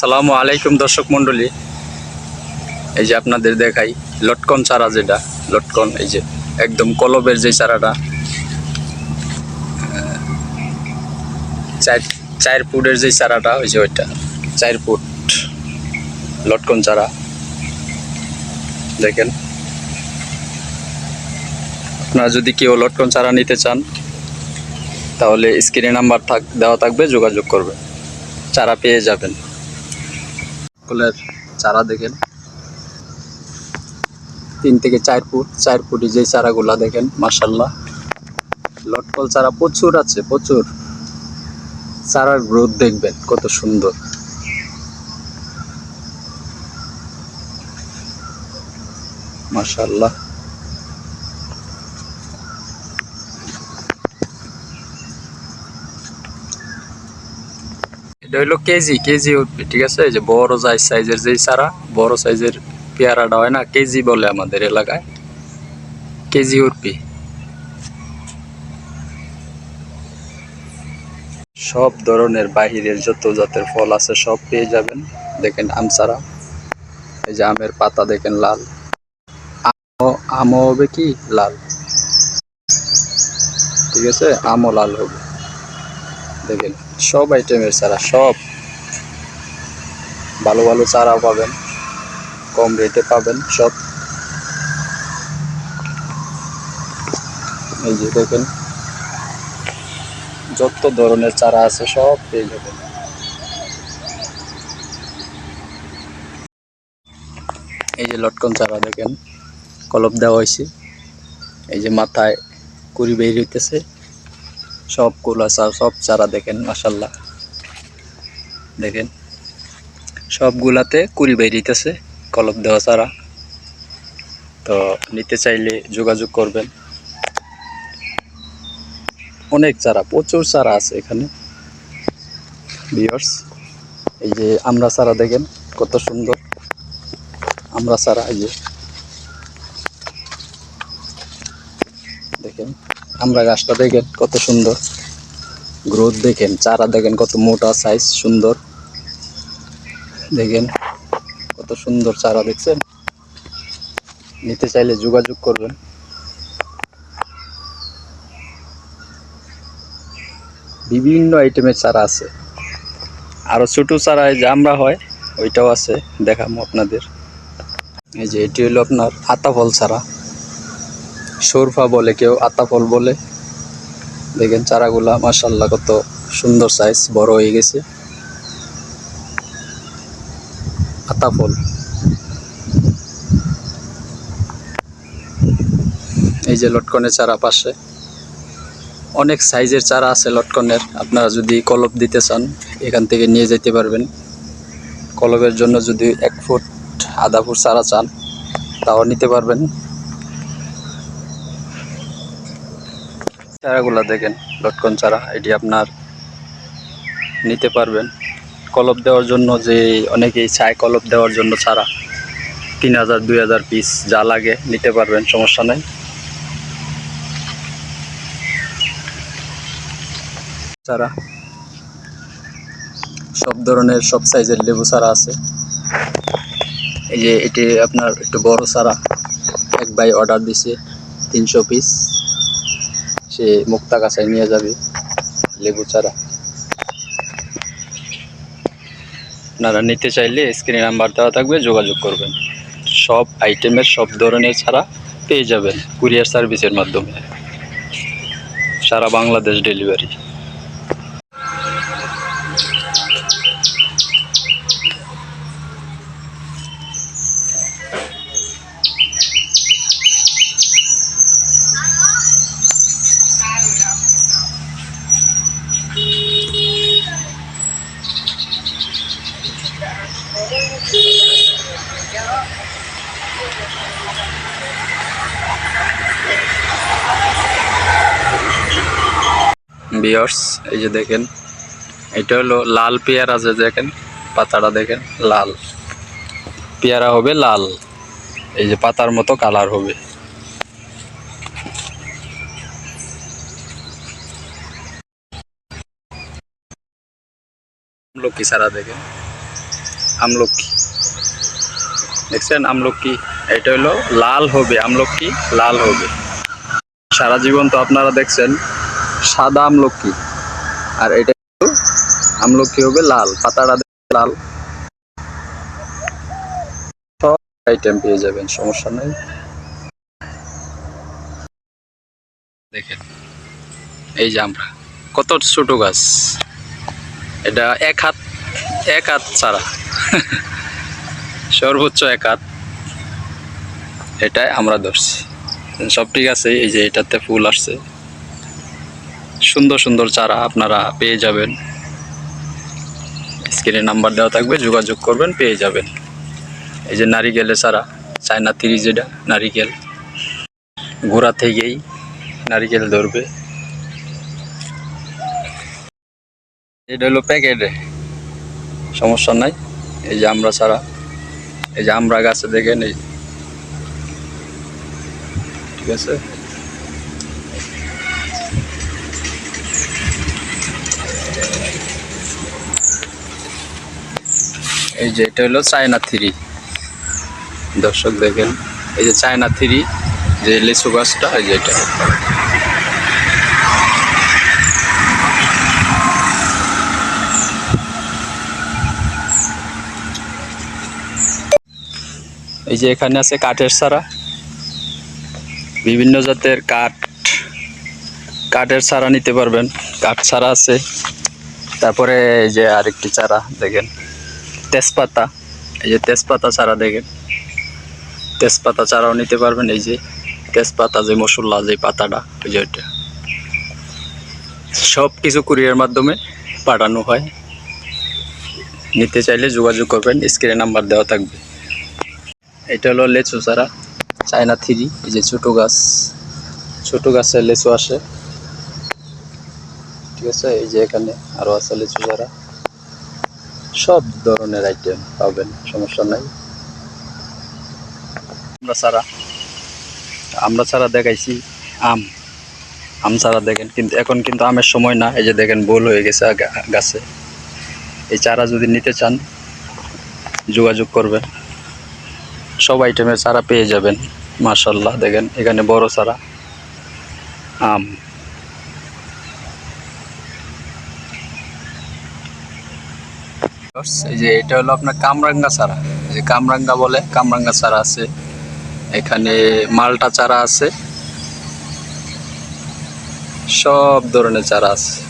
সালামু আলাইকুম দর্শক মণ্ডলী। এই যে আপনাদের দেখাই, লটকন চারা যেটা, লটকন, এই যে একদম কলবের যে চারাটা চার চার ফুটের যে চারাটা, ওই যে ওইটা, চার ফুট লটকন চারা। দেখেন। আপনারা যদি কেউ লটকন চারা নিতে চান, তাহলে স্ক্রিনে নাম্বার থাক, দেওয়া থাকবে, যোগাযোগ করবে চারা পেয়ে যাবেন। ফুলের চারা দেখেন। তিন থেকে চার ফুট, চার ফুটে যে চারাগুলা দেখেন মার্শাল্লাহ লটকল চারা প্রচুর আছে, প্রচুর। চারার গ্রোথ দেখবেন, কত সুন্দর। মার্শাল্লাহ এটা হইল কেজি কেজি ঠিক আছে? এই যে বড় যাই সাইজের যেই চারা, বড় সাইজের পেয়ারাটা হয় না, কেজি বলে আমাদের এলাকায়। কেজি উঠবি সব ধরনের বাহিরের যত জাতের ফল আছে, সব পেয়ে যাবেন। দেখেন আম চারা। এই যে আমের পাতা দেখেন লাল। আমও হবে কি? লাল। ঠিক আছে? আমও লাল হবে। দেখেন। সব আইটেমের চারা, সব। ভালো ভালো চারা পাবেন, কম রেটে পাবেন, সব। এই যে দেখেন, যত ধরনের চারা আছে সব পেয়ে যাবেন। এই যে লটকন চারা দেখেন, কলপ দেওয়া হয়েছে। এই যে মাথায় কুড়ি বের হইতেছে। সব কুলা চারা সব চারা দেখেন মাসাল্লাহ দেখেন। সবগুলাতে কুড়ি বেরিয়েছে কলপ দেওয়া চারা তো নিতে চাইলে যোগাযোগ করবেন। অনেক চারা, প্রচুর চারা আছে এখানে। বিয়ার্স এই যে আমরা চারা দেখেন, কত সুন্দর। আমরা চারা, এই যে দেখেন আমরা গাছটা দেখেন কত সুন্দর। গ্রোথ দেখেন, চারা দেখেন কত মোটা সাইজ সুন্দর। দেখেন কত সুন্দর চারা দেখছেন। নিতে চাইলে যোগাযোগ করবেন। বিভিন্ন আইটেমের চারা আছে। আরও ছোটো চারা এই যে আমরা হয়, ওইটাও আছে দেখাবো আপনাদের। এই যে, এটি হলো আপনার আতা ফল চারা। সরফা বলে কেউ আতা ফল বলে। দেখেন চারাগুলা মাসাল্লাহ কত সুন্দর সাইজ বড় হয়ে গেছে। আতা ফল এই যে লটকনের চারা পাশে। অনেক সাইজের চারা আছে লটকনের, আপনারা যদি কলপ দিতে চান, এখান থেকে নিয়ে যেতে পারবেন। কলবের জন্য যদি এক ফুট, আধা ফুট চারা চান, তাও নিতে পারবেন। চারাগুলা দেখেন, লটকন চারা, এটি আপনার নিতে পারবেন। কলপ দেওয়ার জন্য যে অনেকেই চায় কলপ দেওয়ার জন্য চারা, তিন হাজার, দুই হাজার পিস যা লাগে নিতে পারবেন, সমস্যা নেই। চারা, সব ধরনের, সব সাইজের লেবু চারা আছে। এই যে এটি আপনার একটু বড় চারা, এক বাই অর্ডার দিছে তিনশো পিস সে মুক্তা কাছায় নিয়ে যাবে, লেবু চারা। আপনারা নিতে চাইলে স্ক্রিনে নাম্বার দেওয়া থাকবে, যোগাযোগ করবেন। সব আইটেমের সব ধরনের ছাড়া পেয়ে যাবেন কুরিয়ার সার্ভিসের মাধ্যমে। সারা বাংলাদেশ ডেলিভারি বিয়ার্স এই যে দেখেন, এটা হলো লাল পেয়ারা যে দেখেন, পাতাটা দেখেন, লাল। পেয়ারা হবে লাল, এই যে পাতার মতো কালার হবে। লক্ষ্মী সারা দেখেন। আমলকি। দেখছেন, আমলকি, এটা হলো লাল হবে, আমলকি লাল হবে। সারা জীবন তো আপনারা দেখছেন, সাদা আমলকি। আর এটা আমলকি হবে লাল, পাতাটা লাল। সব আইটেম পেয়ে যাবেন, সমস্যা নেই। দেখেন, এই যে আমরা, কত ছোট গাছ। এটা এক হাত এক হাত ছাড়া। সর্বোচ্চ এক হাত। এটাই আমরা ধরছি। সব ঠিক আছে, এই যে এটাতে ফুল আসছে। সুন্দর সুন্দর চারা আপনারা পেয়ে যাবেন। স্ক্রিনে নাম্বার দেওয়া থাকবে, যোগাযোগ করবেন, পেয়ে যাবেন। এই যে নারিকেলের চারা, চায়না তিরি যেটা, নারিকেল। গোড়া থেকেই নারিকেল ধরবে। এটা হলো প্যাকেটে সমস্যা নাই। এই যে আমরা ছাড়া, এই যে আমরা গাছে দেখেন এই ঠিক আছে? এই যে এটা হলো চায়না থ্রি। দর্শক দেখেন, এই যে চায়না থ্রি, যে লিচু গাছটা, এই যে এটা। এই যে এখানে আছে কাঠের সারা বিভিন্ন জাতের কাঠ, কাঠের চারা নিতে পারবেন। কাঠ চারা আছে। তারপরে এই যে আরেকটি চারা, দেখেন। তেজপাতা, এই যে তেজপাতা চারা দেখেন। তেজপাতা চারাও নিতে পারবেন, এই যে তেজপাতা যে মশলা যে পাতাটা ওই যে ওইটা। সব কিছু কুরিয়ার মাধ্যমে পাঠানো হয়। নিতে চাইলে যোগাযোগ করবেন, স্ক্রিনে নাম্বার দেওয়া থাকবে। এটা হলো লেচু চারা, চায়না থ্রি, এই যে ছোটো গাছ, ছোটো গাছের লেচু আসে। ঠিক আছে, এই যে এখানে আরও আছে লেচু চারা। সব ধরনের আইটেম পাবেন, সমস্যা নাই। আমরা ছাড়া আমরা ছাড়া দেখাইছি, আম। আম ছাড়া দেখেন, কিন্তু এখন কিন্তু আমের সময় না, এই যে দেখেন বোল হয়ে গেছে গাছে। এই চারা যদি নিতে চান, যোগাযোগ করবেন। সব আইটেমের চারা পেয়ে যাবেন। মার্শাল্লাহ দেখেন এখানে বড় চারা। আম। এই যে এটা হলো আপনার কামরাঙ্গা চারা। যে কামরাঙ্গা বলে, কামরাঙ্গা চারা আছে। এখানে মালটা চারা আছে। সব ধরনের চারা আছে।